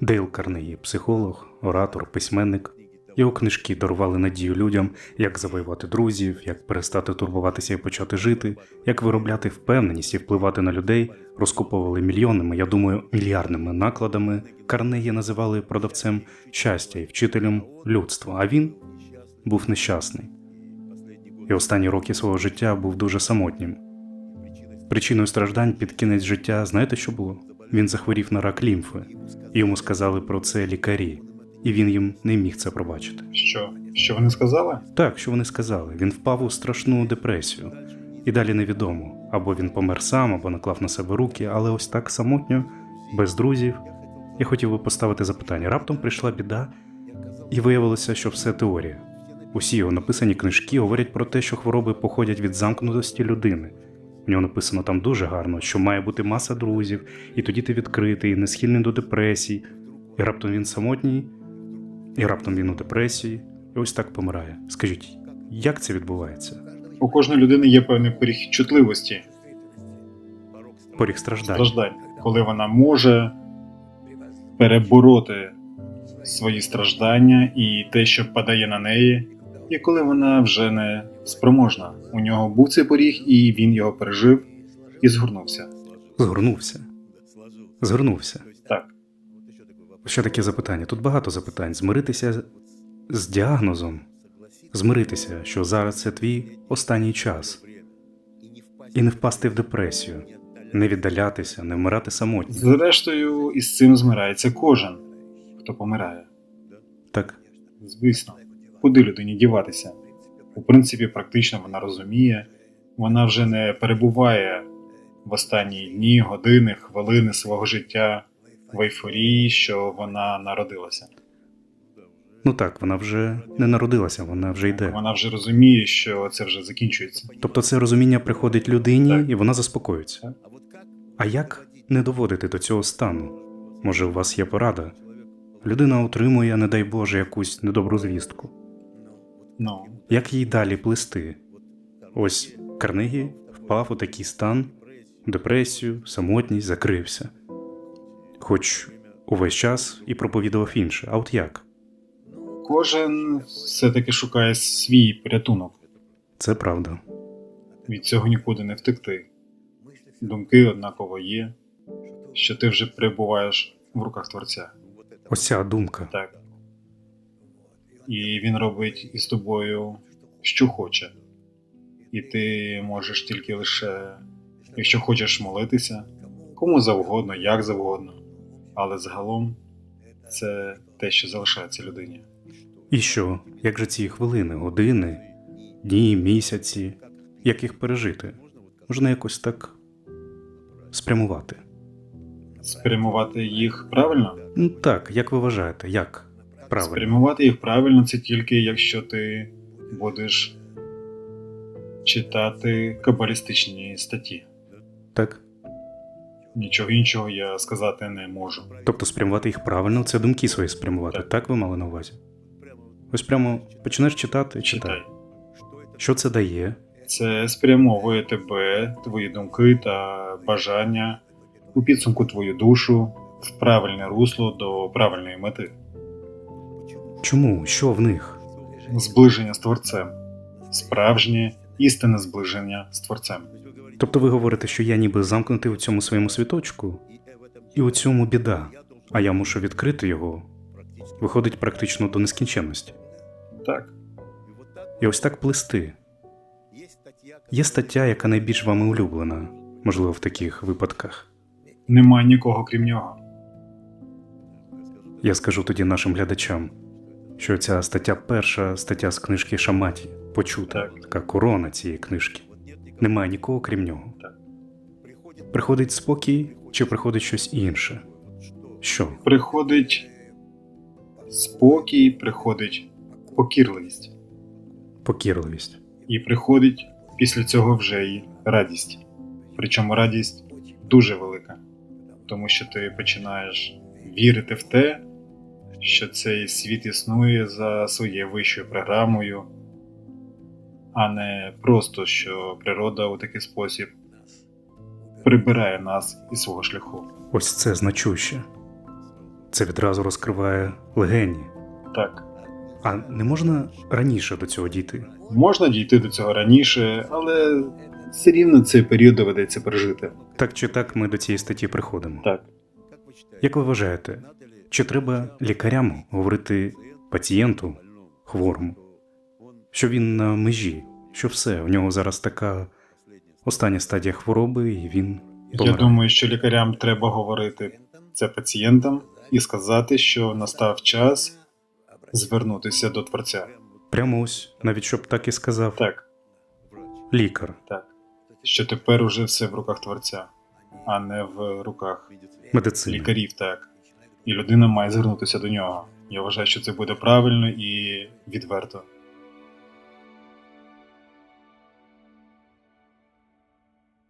Дейл Карнегі – психолог, оратор, письменник. Його книжки дарували надію людям, як завоювати друзів, як перестати турбуватися і почати жити, як виробляти впевненість і впливати на людей, розкуповували мільйонними, я думаю, мільярдними накладами. Карнегі називали продавцем щастя і вчителем людства, а він був нещасний. І останні роки свого життя був дуже самотнім. Причиною страждань під кінець життя, знаєте, що було? Він захворів на рак лімфи, йому сказали про це лікарі, і він їм не міг це пробачити. Що? Що вони сказали? Так, що вони сказали, він впав у страшну депресію, і далі невідомо або він помер сам, або наклав на себе руки, але ось так самотньо, без друзів. Я хотів би поставити запитання. Раптом прийшла біда, і виявилося, що все теорія. Усі його написані книжки говорять про те, що хвороби походять від замкнутості людини. У нього написано там дуже гарно, що має бути маса друзів, і тоді ти відкритий, не схильний до депресій. І раптом він самотній, і раптом він у депресії, і ось так помирає. Скажіть, як це відбувається? У кожної людини є певний поріг чутливості, Поріг страждань. страждань, коли вона може перебороти свої страждання і те, що падає на неї, і коли вона вже не спроможна. У нього був цей поріг, і він його пережив і згорнувся. Згорнувся. Згорнувся. Так, Ще таке запитання. Тут багато запитань. Змиритися з діагнозом, змиритися, що зараз це твій останній час, і не впасти в депресію, не віддалятися, не вмирати самотньо. зрештою, із цим змирається кожен, хто помирає. Так, Звісно, куди людині діватися? У принципі, практично вона розуміє, вона вже не перебуває в останні дні, години, хвилини свого життя в ейфорії, що вона народилася. ну так, вона вже не народилася, вона вже йде. Вона вже розуміє, що це вже закінчується. Тобто це розуміння приходить людині, Так. і вона заспокоюється. А як не доводити до цього стану? Може, у вас є порада? Людина отримує, не дай Боже, якусь недобру звістку. Ну, Як їй далі плисти? Ось Карнегі впав у такий стан, депресію, самотність, закрився. Хоч увесь час і проповідував інше. А от як? кожен все-таки шукає свій порятунок. Це правда. Від цього нікуди не втекти. Думки однаково є, що ти вже перебуваєш в руках Творця. Ось ця думка. Так. І він робить із тобою, що хоче. І ти можеш тільки лише, якщо хочеш молитися, кому завгодно, як завгодно. Але загалом це те, що залишається людині. І що? Як же ці хвилини, години, дні, місяці? Як їх пережити? Можна якось так спрямувати. Спрямувати їх правильно? Ну так, як ви вважаєте, як? Правильно. Спрямувати їх правильно це тільки якщо ти будеш читати кабалістичні статті. Так? Нічого іншого я сказати не можу. Тобто спрямувати їх правильно це думки свої спрямувати. Так, Так. ви мали на увазі? Ось прямо почнеш читати, читай. Читай. Що це дає? Це спрямовує тебе, твої думки та бажання у підсумку твою душу в правильне русло до правильної мети. Чому? Що в них? Зближення з творцем. Справжнє істинне зближення з творцем. Тобто ви говорите, що я ніби замкнутий у цьому своєму світочку, і у цьому біда, а я мушу відкрити його. Виходить практично до нескінченності. Так, І ось так плисти. Є стаття, яка найбільш вами улюблена, можливо, в таких випадках. нема нікого крім нього. Я скажу тоді нашим глядачам, що ця стаття перша стаття з книжки Шаматі, почута, Так. така корона цієї книжки. Немає нікого крім нього. Так. Приходить спокій чи приходить щось інше? Що? Приходить спокій, приходить покірливість, Покірливість. і приходить після цього вже й радість. Причому радість дуже велика, тому що ти починаєш вірити в те, що цей світ існує за своєю вищою програмою, а не просто що природа у такий спосіб прибирає нас із свого шляху. Ось це значуще. це відразу розкриває легені. Так, А не можна раніше до цього дійти? можна дійти до цього раніше, але все рівно цей період доведеться пережити. Так чи так ми до цієї статті приходимо. Так, Як ви вважаєте, чи треба лікарям говорити пацієнту хворому, що він на межі, що все, у нього зараз така остання стадія хвороби, і він я думаю, що лікарям треба говорити це пацієнтам і сказати, що настав час звернутися до творця. Прямо ось, навіть щоб так і сказав Так, лікар, так. Що тепер уже все в руках творця, а не в руках медицини. лікарів, так. І людина має звернутися до нього. Я вважаю, що це буде правильно і відверто.